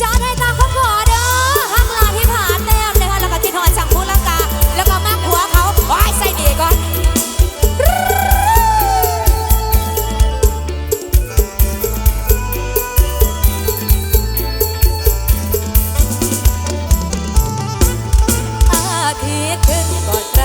จอด้ตาเขาขอเด้อห้มลาที่าแต้มนะคะแล้วก็ที่ทอนสั่งพูดลักา แล้วก็มาหัวเขาโอ้ยใส่ดีก่อนอาทิตย์ก่อน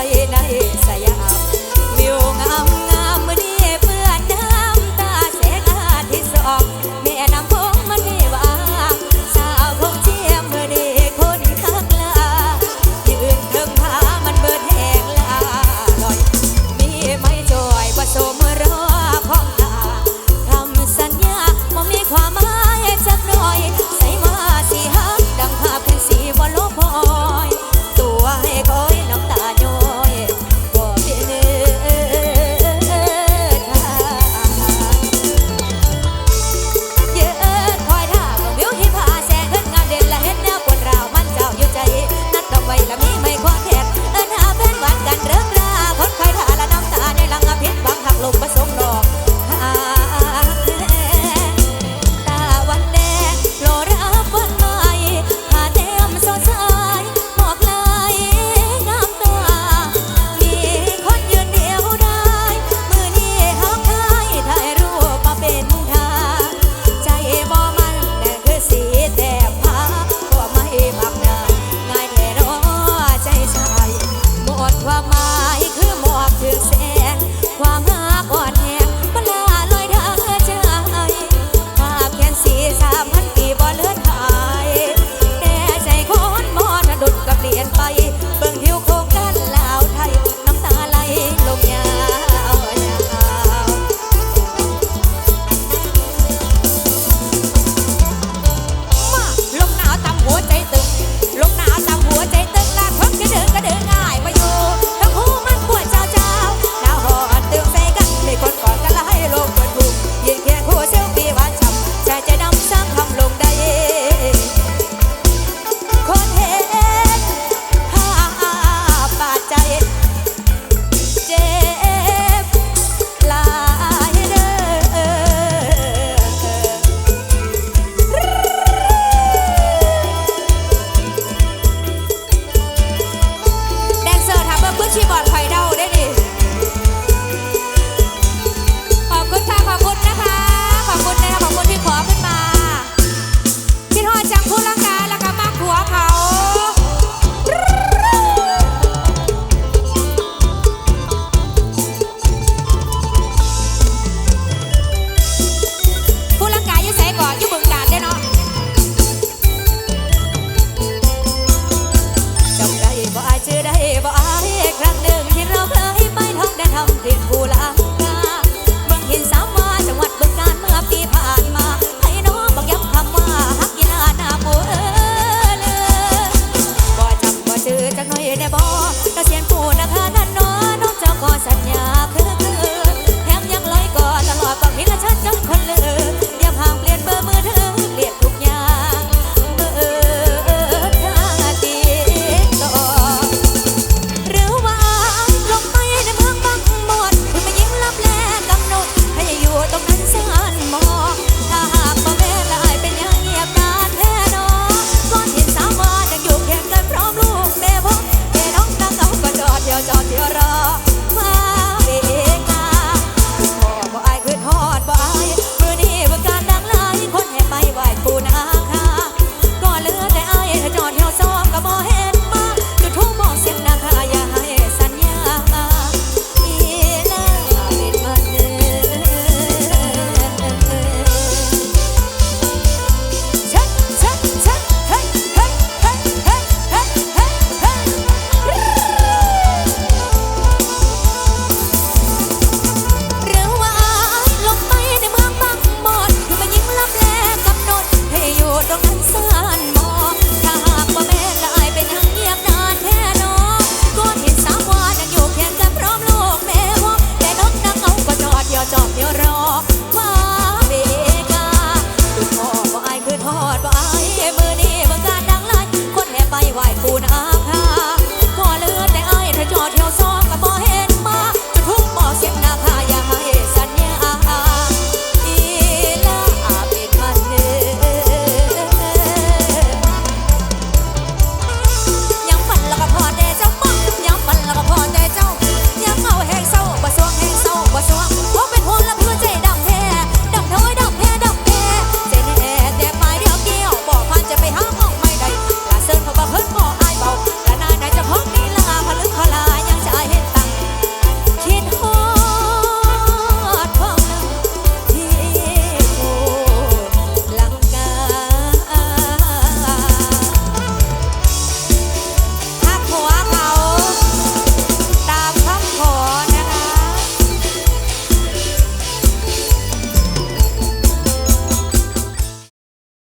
Theo